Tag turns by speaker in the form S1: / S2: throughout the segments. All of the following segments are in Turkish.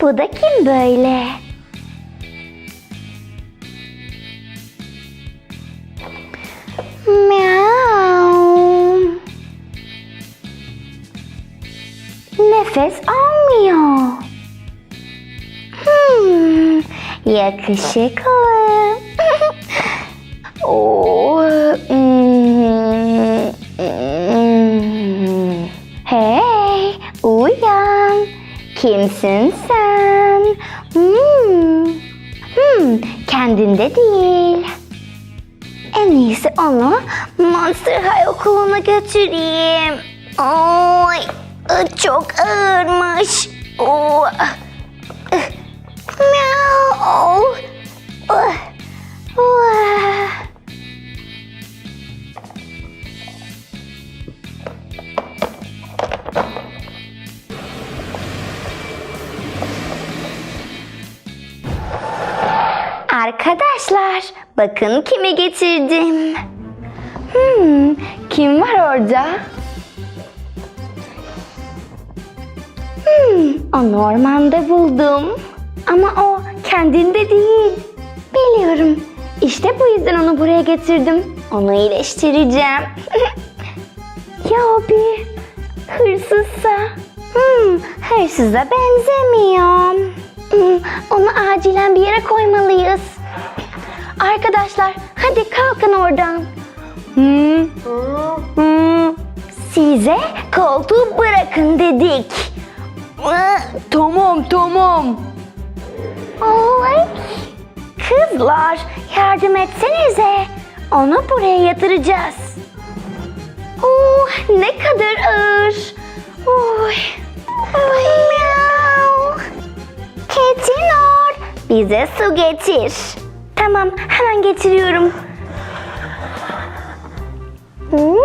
S1: Bu da kim böyle? Miau. Nefes almıyor. Hmm, yakışıklı. Oo, hmm, hmm. Hey, uyan. Kimsin sen? Kendinde değil. En iyisi onu Monster High okuluna götüreyim. Oy, çok ağırmış. I, miau, Arkadaşlar, bakın kimi getirdim. Hmm, kim var orada? Hmm, onu ormanda buldum. Ama o kendinde değil. Biliyorum. İşte bu yüzden onu buraya getirdim. Onu iyileştireceğim. ya o bir hırsızsa? Hmm, hırsıza benzemiyor. Hmm, onu acilen bir yere koymalıyız. Arkadaşlar hadi kalkın oradan. Hmm, hmm. Size koltuğu bırakın dedik. Tamam tamam. Oy. Kızlar yardım etsenize. Onu buraya yatıracağız. Oh, ne kadar ağır. Oy. Oy. Ketinor, bize su getir. Tamam, hemen getiriyorum. Hı?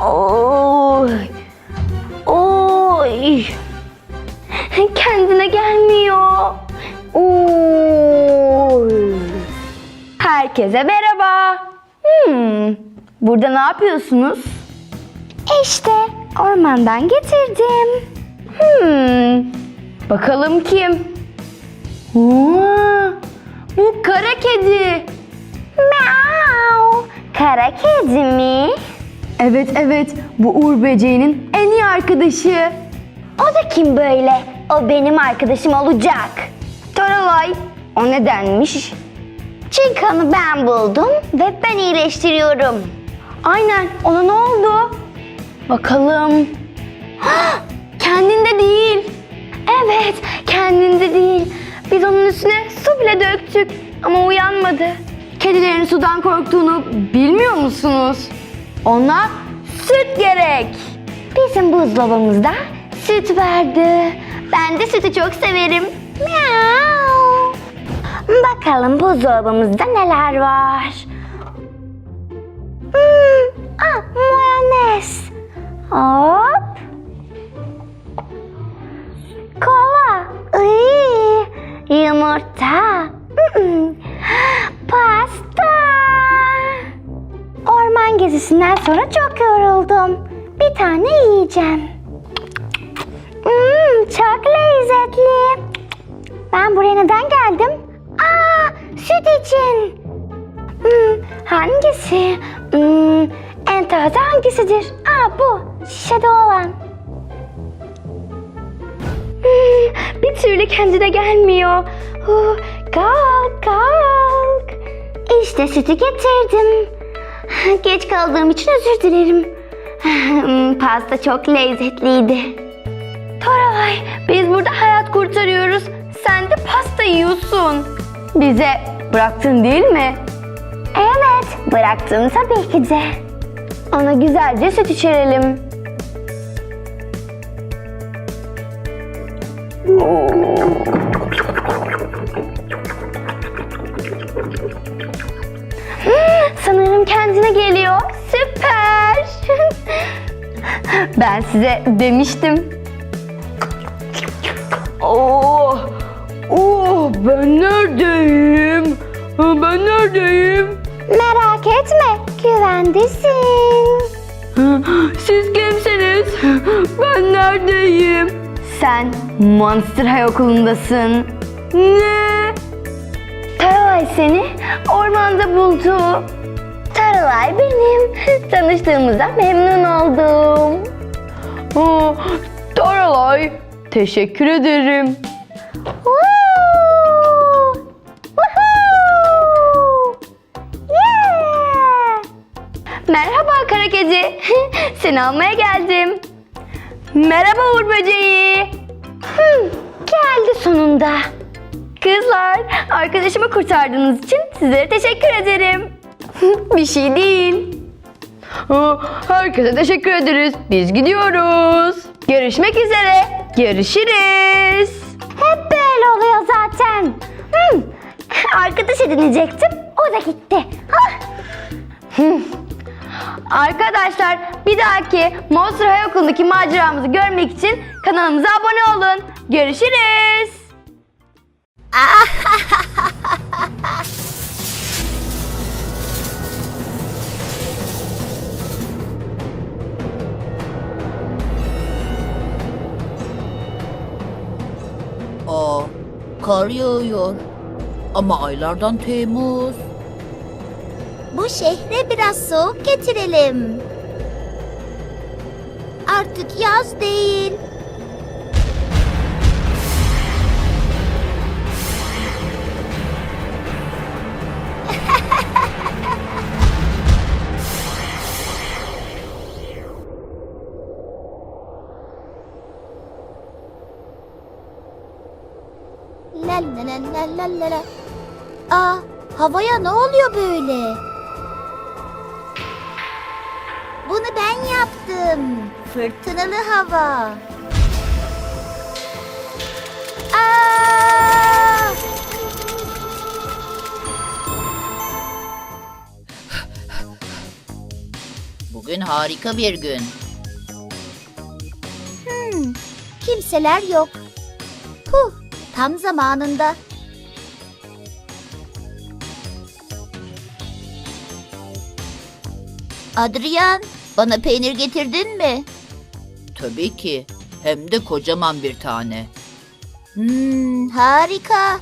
S1: Oy. Oy. Kendine gelmiyor. Oy. Herkese merhaba. Hmm, burada ne yapıyorsunuz? İşte ormandan getirdim. Hmm, bakalım kim? Aa, bu kara kedi. Miau. Kara kedi mi?
S2: Evet evet bu Uğur Böceği'nin en iyi arkadaşı.
S1: O da kim böyle? O benim arkadaşım olacak.
S2: Toralay. O nedenmiş?
S1: Çünkü onu ben buldum ve ben iyileştiriyorum.
S2: Aynen ona ne oldu? Bakalım. Hah, Kendinde değil. Evet kendinde değil. Biz onun üstüne su bile döktük ama uyanmadı. Kedilerin sudan korktuğunu bilmiyor musunuz? Ona süt gerek.
S1: Bizim buzdolabımızda süt vardı. Ben de sütü çok severim. Miau. Bakalım buzdolabımızda neler var. Hmm, ah, mayonez. Hop. Kola. Iy, yumurta. Pasta. Orman gezisinden sonra çok yoruldum. Bir tane yiyeceğim. Hmm, çok lezzetli. Ben buraya neden geldim? Aa, süt için. Hmm, hangisi? Hmm, en taze hangisidir? Aa bu, şişede olan. Hmm, bir türlü kendine gelmiyor. Kalk, kalk. İşte sütü getirdim. Geç kaldığım için özür dilerim. Hmm, Pasta çok lezzetliydi.
S2: Toralay biz burada hayat kurtarıyoruz. Sen de pasta yiyorsun. Bize bıraktın değil mi?
S1: Evet, bıraktım tabii ki de.
S2: Ona güzelce süt içirelim. Sanırım kendine geliyor. Süper. ben size demiştim. Oh, oh, ben neredeyim? Ben neredeyim?
S3: Merak etme, güvendesin.
S1: Siz kimsiniz? Ben neredeyim? Sen Monster High okulundasın. Ne? Taralay seni ormanda buldu. Taralay benim. Tanıştığımıza memnun oldum. Aa, Taralay, teşekkür ederim. Merhaba kara kedi. Seni almaya geldim. Merhaba Uğur böceği.
S3: Hmm, geldi sonunda.
S1: Kızlar, arkadaşımı kurtardığınız için sizlere teşekkür ederim. Bir şey değil. Herkese teşekkür ederiz. Biz gidiyoruz. Görüşmek üzere. Görüşürüz.
S3: Hep böyle oluyor zaten. Hmm, arkadaş edinecektim, o da gitti. Hah,
S1: Arkadaşlar bir dahaki Monster High Okulu'ndaki maceramızı görmek için kanalımıza abone olun. Görüşürüz.
S4: Aa, kar yağıyor. Ama aylardan Temmuz.
S5: Bu şehre biraz soğuk getirelim. Artık yaz değil. La la la la la la. Aa, havaya ne oluyor böyle? Bunu ben yaptım. Fırtınalı hava. Aa!
S4: Bugün harika bir gün.
S5: Hmm, kimseler yok. Huh, tam zamanında. Adrian, bana peynir getirdin mi?
S4: Tabii ki. Hem de kocaman bir tane.
S5: Hmm, harika.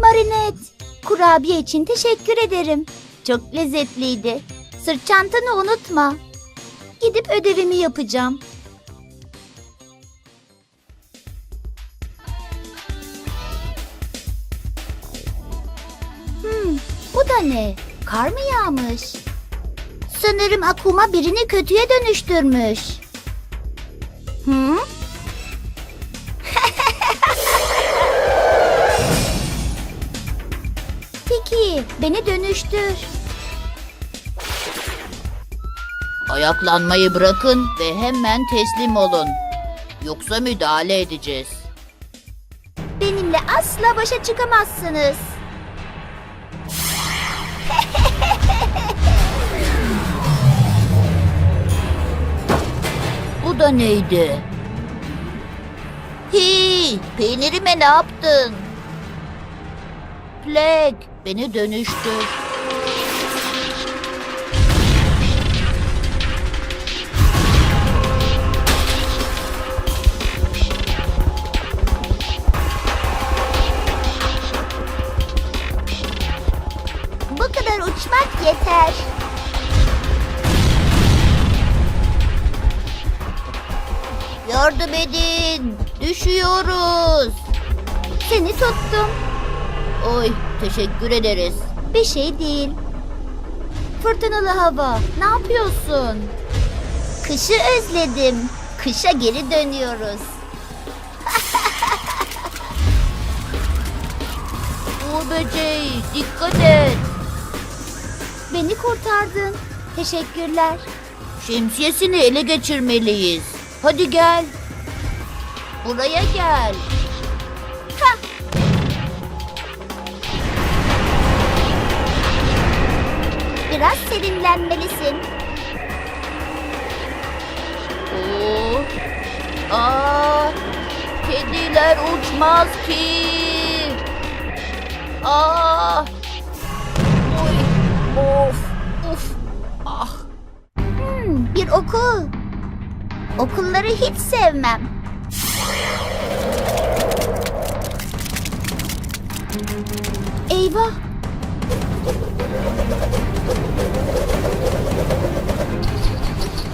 S5: Marinet, kurabiye için teşekkür ederim. Çok lezzetliydi. Sırt çantanı unutma. Gidip ödevimi yapacağım. Da ne? Kar mı yağmış? Sanırım Akuma birini kötüye dönüştürmüş. Hı? Peki, beni dönüştür.
S4: Ayaklanmayı bırakın ve hemen teslim olun. Yoksa müdahale edeceğiz.
S5: Benimle asla başa çıkamazsınız.
S4: Bu da neydi? Hi, peynirime ne yaptın? Plek, beni dönüştür.
S5: Bu kadar uçmak yeter.
S4: Yardım edin, düşüyoruz.
S5: Seni tuttum.
S4: Oy, teşekkür ederiz.
S5: Bir şey değil. Fırtınalı hava, ne yapıyorsun? Kışı özledim. Kışa geri dönüyoruz.
S4: Uğur böceği, dikkat et.
S5: Beni kurtardın. Teşekkürler.
S4: Şemsiyesini ele geçirmeliyiz. Hadi gel. Buraya gel.
S5: Biraz serinlenmelisin.
S4: Oo. Aa. Kediler uçmaz ki. Ah. Oy. Of. Uf. Ah.
S5: Hmm, bir okul. Okulları hiç sevmem. Eyvah.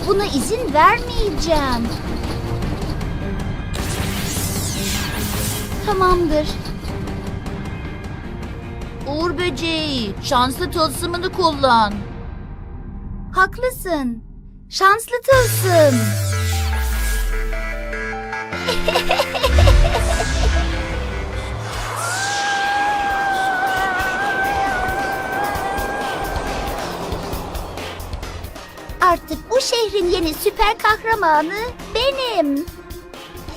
S5: Buna izin vermeyeceğim. Tamamdır.
S4: Uğur böceği. Şanslı tılsımını kullan.
S5: Haklısın. Şanslı tılsım. Artık bu şehrin yeni süper kahramanı benim.